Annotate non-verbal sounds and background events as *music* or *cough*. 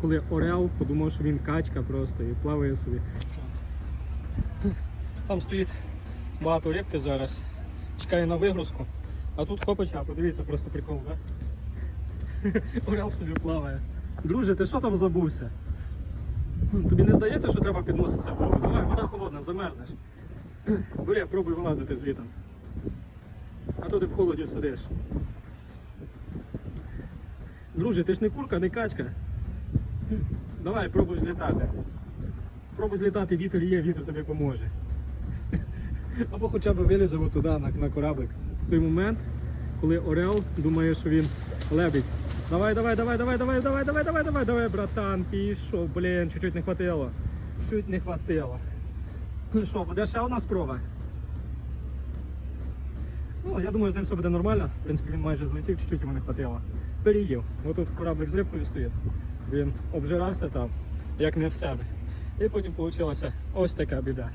Коли Орел подумав, що він качка просто і плаває собі. Там стоїть багато рибки зараз. Чекає на вигрузку. А тут хопача, подивіться, просто прикол, так? *laughs* Орел собі плаває. Друже, ти що там забувся? Тобі не здається, що треба підноситися в воду? Давай, вода холодна, замерзнеш. Бери, пробуй вилазити звітом. А то ти в холоді сидиш. Друже, ти ж не курка, не качка. Давай, пробуй злітати. Пробуй злітати, вітер є, вітер тобі поможе. Або хоча б вилізе туди на, на кораблик. В той момент, коли Орел думає, що він лебідь. Давай, давай, давай, давай, давай, давай, давай, давай, давай, давай, братан, пішов, блін, чуть-чуть не хватило. Чуть не хватило. Ну що, буде ще одна спроба? Ну, я думаю, з ним все буде нормально. В принципі, він майже злетів, чуть-чуть йому не хватило. Переїв. Отут кораблик з рибкою стоїть. Він обжирався там, як не в себе. І потім вийшла ось така біда.